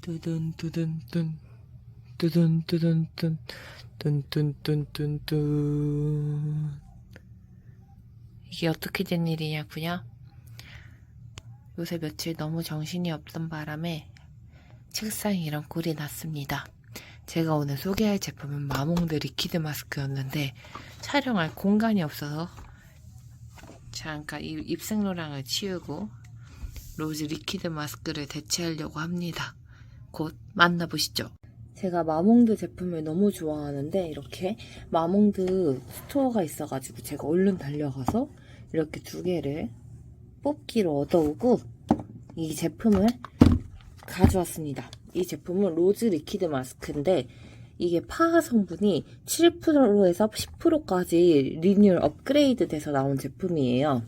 뚜둔 뚜둔 뚠 뚜둔 뚜둔 뚠 뚠뚠뚠뚠뚠 이게 어떻게 된 일이냐고요? 요새 며칠 너무 정신이 없던 바람에 책상에 이런 꼴이 났습니다. 제가 오늘 소개할 제품은 마몽드 리퀴드 마스크였는데 촬영할 공간이 없어서 잠깐 이 입생로랑을 치우고 로즈 리퀴드 마스크를 대체하려고 합니다. 곧 만나보시죠. 제가 마몽드 제품을 너무 좋아하는데 이렇게 마몽드 스토어가 있어가지고 제가 얼른 달려가서 이렇게 두 개를 뽑기로 얻어오고 이 제품을 가져왔습니다. 이 제품은 로즈 리퀴드 마스크인데 이게 파하 성분이 7%에서 10%까지 리뉴얼 업그레이드 돼서 나온 제품이에요.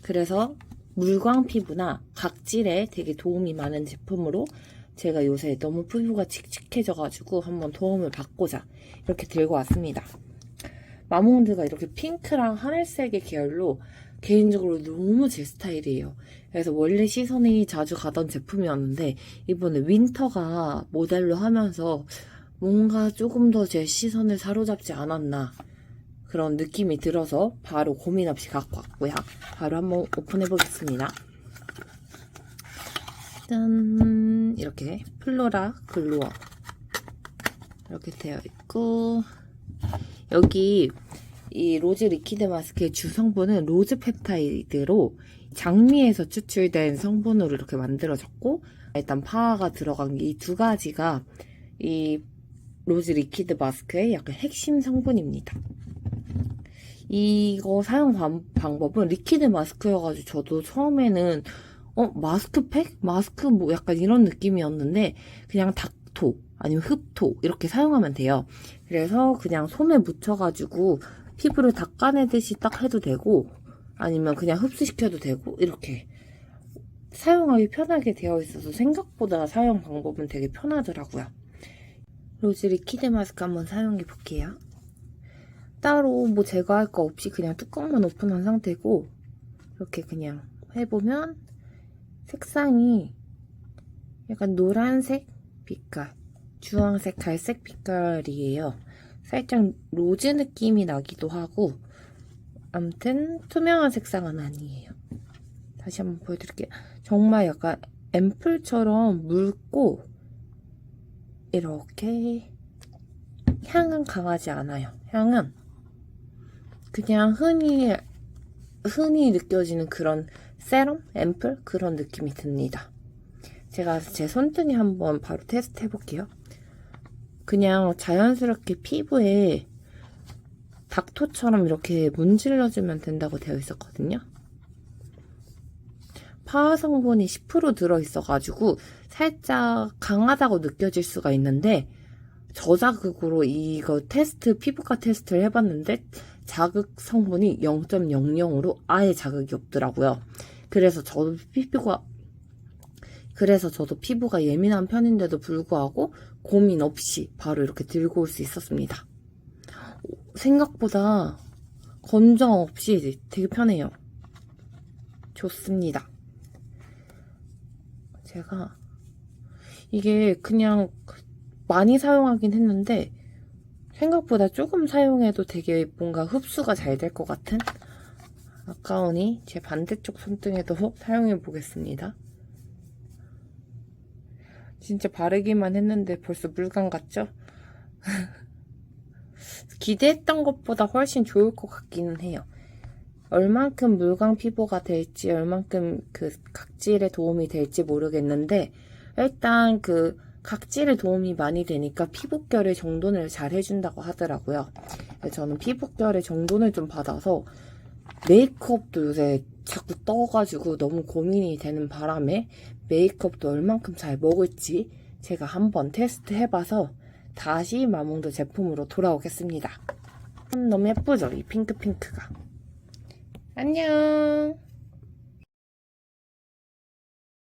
그래서 물광 피부나 각질에 되게 도움이 많은 제품으로 제가 요새 너무 피부가 칙칙해져가지고 한번 도움을 받고자 이렇게 들고 왔습니다. 마몽드가 이렇게 핑크랑 하늘색의 계열로 개인적으로 너무 제 스타일이에요. 그래서 원래 시선이 자주 가던 제품이었는데 이번에 윈터가 모델로 하면서 뭔가 조금 더 제 시선을 사로잡지 않았나 그런 느낌이 들어서 바로 고민 없이 갖고 왔고요. 바로 한번 오픈해 보겠습니다. 짠 이렇게 플로라 글루어 이렇게 되어 있고 여기 이 로즈 리퀴드 마스크의 주 성분은 로즈 펩타이드로 장미에서 추출된 성분으로 이렇게 만들어졌고 일단 파화가 들어간 이 두 가지가 이 로즈 리퀴드 마스크의 약간 핵심 성분입니다. 이거 사용 방, 방법은 리퀴드 마스크여가지고 저도 처음에는 어 마스크팩? 마스크 뭐 약간 이런 느낌이었는데 그냥 닥토 아니면 흡토 이렇게 사용하면 돼요. 그래서 그냥 손에 묻혀가지고 피부를 닦아내듯이 딱 해도 되고 아니면 그냥 흡수시켜도 되고 이렇게 사용하기 편하게 되어 있어서 생각보다 사용 방법은 되게 편하더라고요. 로즈 리퀴드 마스크 한번 사용해 볼게요. 따로 뭐 제거할 거 없이 그냥 뚜껑만 오픈한 상태고 이렇게 그냥 해보면 색상이 약간 노란색 빛깔, 주황색, 갈색 빛깔이에요. 살짝 로즈 느낌이 나기도 하고 암튼 투명한 색상은 아니에요. 다시 한번 보여드릴게요. 정말 약간 앰플처럼 묽고 이렇게 향은 강하지 않아요. 향은 그냥 흔히 흔히 느껴지는 그런 세럼, 앰플 그런 느낌이 듭니다. 제가 제 손등에 한번 바로 테스트 해볼게요. 그냥 자연스럽게 피부에 닥토처럼 이렇게 문질러주면 된다고 되어 있었거든요. 파화 성분이 10% 들어있어가지고 살짝 강하다고 느껴질 수가 있는데 저자극으로 이거 테스트, 피부과 테스트를 해봤는데 자극 성분이 0.00으로 아예 자극이 없더라고요. 그래서 저도 피부가 그래서 저도 피부가 예민한 편인데도 불구하고 고민 없이 바로 이렇게 들고 올 수 있었습니다. 생각보다 건정 없이 되게 편해요. 좋습니다. 제가 이게 그냥 많이 사용하긴 했는데 생각보다 조금 사용해도 되게 뭔가 흡수가 잘 될 것 같은 아까우니 제 반대쪽 손등에도 사용해 보겠습니다. 진짜 바르기만 했는데 벌써 물감 같죠? 기대했던 것보다 훨씬 좋을 것 같기는 해요. 얼만큼 물광 피부가 될지, 얼만큼 그 각질에 도움이 될지 모르겠는데, 일단 그 각질에 도움이 많이 되니까 피부결의 정돈을 잘 해준다고 하더라고요. 저는 피부결의 정돈을 좀 받아서 메이크업도 요새 자꾸 떠가지고 너무 고민이 되는 바람에 메이크업도 얼만큼 잘 먹을지 제가 한번 테스트 해봐서 다시 마몽드 제품으로 돌아오겠습니다. 음, 너무 예쁘죠? 이 핑크핑크가. 안녕!